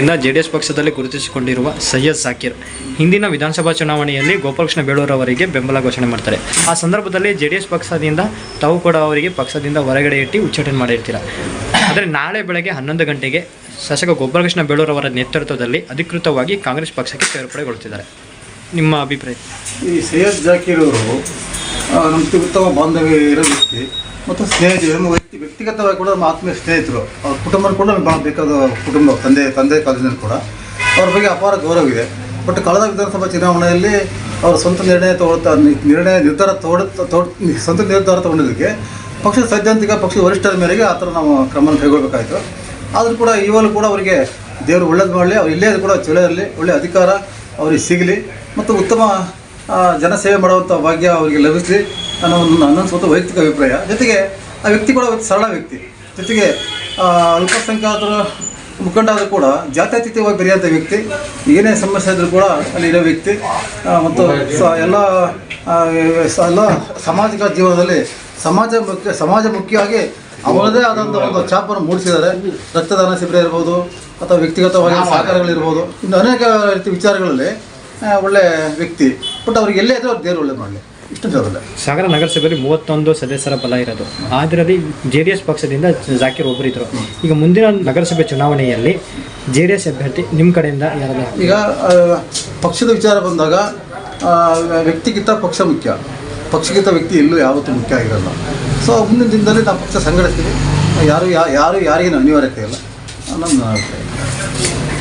ಇಂದ ಜೆಡಿಎಸ್ ಪಕ್ಷದಲ್ಲಿ ಗುರುತಿಸಿಕೊಂಡಿರುವ ಸೈಯದ್ ಸಾಕಿರ್ ಹಿಂದಿನ ವಿಧಾನಸಭಾ ಚುನಾವಣೆಯಲ್ಲಿ ಗೋಪಾಲಕೃಷ್ಣ ಬೇಳೂರ್ ಅವರಿಗೆ ಬೆಂಬಲ ಘೋಷಣೆ ಮಾಡ್ತಾರೆ. ಆ ಸಂದರ್ಭದಲ್ಲಿ ಜೆಡಿಎಸ್ ಪಕ್ಷದಿಂದ ತಾವು ಕೂಡ ಅವರಿಗೆ ಪಕ್ಷದಿಂದ ಹೊರಗಡೆ ಇಟ್ಟು ಉಚ್ಚಾಟನೆ ಮಾಡಿರ್ತೀರ? ಆದರೆ ನಾಳೆ ಬೆಳಗ್ಗೆ ಹನ್ನೊಂದು ಗಂಟೆಗೆ ಶಾಸಕ ಗೋಪಾಲಕೃಷ್ಣ ಬೇಳೂರ್ ಅವರ ನೇತೃತ್ವದಲ್ಲಿ ಅಧಿಕೃತವಾಗಿ ಕಾಂಗ್ರೆಸ್ ಪಕ್ಷಕ್ಕೆ ಸೇರ್ಪಡೆಗೊಳ್ತಿದ್ದಾರೆ ನಿಮ್ಮ ಅಭಿಪ್ರಾಯ? ಈ ಸೈಯದ್ ಜಾಕೀರ್ ಅವರು ಉತ್ತಮ ಬಾಂಧವ್ಯ ಇರೋ ವ್ಯಕ್ತಿ ಮತ್ತು ವ್ಯಕ್ತಿಗತವಾಗಿ ಕೂಡ ನಮ್ಮ ಆತ್ಮೀಯ ಸ್ನೇಹಿತರು, ಅವ್ರ ಕುಟುಂಬ ಕೂಡ ನಮ್ಗೆ ಭಾಳ ಬೇಕಾದ ಕುಟುಂಬ, ತಂದೆ ತಂದೆ ಕಾಲೇಜಿನಲ್ಲಿ ಕೂಡ, ಅವ್ರ ಬಗ್ಗೆ ಅಪಾರ ಗೌರವ ಇದೆ. ಬಟ್ ಕಳೆದ ವಿಧಾನಸಭಾ ಚುನಾವಣೆಯಲ್ಲಿ ಅವರ ಸ್ವಂತ ನಿರ್ಣಯ ತಗೊಳ್ತಾ ನಿರ್ಣಯ ನಿರ್ಧಾರ ತಗೊಳ ಸ್ವಂತ ನಿರ್ಧಾರ ತಗೊಂಡಿದ್ದಕ್ಕೆ ಪಕ್ಷದ ಸೈದ್ಧಾಂತಿಕ, ಪಕ್ಷದ ವರಿಷ್ಠರ ಮೇರೆಗೆ ಆ ಥರ ನಾವು ಕ್ರಮ ಕೈಗೊಳ್ಳಬೇಕಾಯಿತು ಆದರೂ ಕೂಡ ಇವಾಗಲೂ ಕೂಡ ಅವರಿಗೆ ದೇವರು ಒಳ್ಳೇದು ಮಾಡಲಿ, ಅವ್ರು ಇಲ್ಲೇ ಕೂಡ ಚಲೋ ಇರಲಿ ಒಳ್ಳೆಯ ಅಧಿಕಾರ ಅವ್ರಿಗೆ ಸಿಗಲಿ, ಮತ್ತು ಉತ್ತಮ ಜನಸೇವೆ ಮಾಡುವಂಥ ಭಾಗ್ಯ ಅವರಿಗೆ ಲಭಿಸಲಿ ಅನ್ನೋ ಒಂದು ನನ್ನ ಸ್ವಂತ ವೈಯಕ್ತಿಕ ಅಭಿಪ್ರಾಯ. ಜೊತೆಗೆ ಆ ವ್ಯಕ್ತಿ ಕೂಡ ಸರಳ ವ್ಯಕ್ತಿ. ಜೊತೆಗೆ ಅಲ್ಪಸಂಖ್ಯಾತರ ಮುಖಂಡ ಆದರೂ ಕೂಡ ಜಾತ್ಯತೀತವಾಗಿ ಬೆರೆಯುವಂಥ ವ್ಯಕ್ತಿ ಏನೇ ಸಮಸ್ಯೆ ಇದ್ದರೂ ಕೂಡ ಅಲ್ಲಿ ಇರೋ ವ್ಯಕ್ತಿ ಮತ್ತು ಸ ಎಲ್ಲ ಎಲ್ಲ ಸಾಮಾಜಿಕ ಜೀವನದಲ್ಲಿ ಸಮಾಜ ಮುಖ್ಯ ಸಮಾಜ ಮುಖ್ಯವಾಗಿ ಅವರದೇ ಆದಂಥ ಒಂದು ಛಾಪನ್ನು ಮೂಡಿಸಿದ್ದಾರೆ. ರಕ್ತದಾನ ಶಿಬಿರ ಇರ್ಬೋದು ಅಥವಾ ವ್ಯಕ್ತಿಗತವಾಗಿ ಸಹಕಾರಗಳಿರ್ಬೋದು. ಇನ್ನು ಅನೇಕ ರೀತಿ ವಿಚಾರಗಳಲ್ಲಿ ಒಳ್ಳೆ ವ್ಯಕ್ತಿ. ಬಟ್ ಅವ್ರಿಗೆ ಎಲ್ಲೇ ಇದ್ರೂ ಅವ್ರು ದೇವರು ಒಳ್ಳೆ ಮಾಡಲಿ. ಇಷ್ಟು ಸಾಗರ ನಗರಸಭೆಯಲ್ಲಿ ಮೂವತ್ತೊಂದು ಸದಸ್ಯರ ಬಲ ಇರೋದು. ಅದರಲ್ಲಿ ಜೆ ಡಿ ಎಸ್ ಪಕ್ಷದಿಂದ ಜಾಕೀರ್ ಒಬ್ಬರಿದ್ದರು ಈಗ ಮುಂದಿನ ನಗರಸಭೆ ಚುನಾವಣೆಯಲ್ಲಿ ಜೆ ಡಿ ಎಸ್ ಅಭ್ಯರ್ಥಿ ನಿಮ್ಮ ಕಡೆಯಿಂದ ಯಾರು ಈಗ ಆ, ಪಕ್ಷದ ವಿಚಾರ ಬಂದಾಗ ಆ, ವ್ಯಕ್ತಿಗಿಂತ ಪಕ್ಷ ಮುಖ್ಯ. ಪಕ್ಷಕ್ಕಿಂತ ವ್ಯಕ್ತಿ ಎಲ್ಲೂ ಯಾವತ್ತೂ ಮುಖ್ಯ ಆಗಿರಲ್ಲ. ಸೊ ಮುಂದಿನ ದಿನದಲ್ಲಿ ನಾವು ಪಕ್ಷ ಸಂಘಟಿಸ್ತೀವಿ. ಯಾರು ಯಾ- ಯಾರು ಯಾರಿಗೇನು ಅನಿವಾರ್ಯತೆ ಇಲ್ಲ. ನನ್ನ ಅಭಿಪ್ರಾಯ.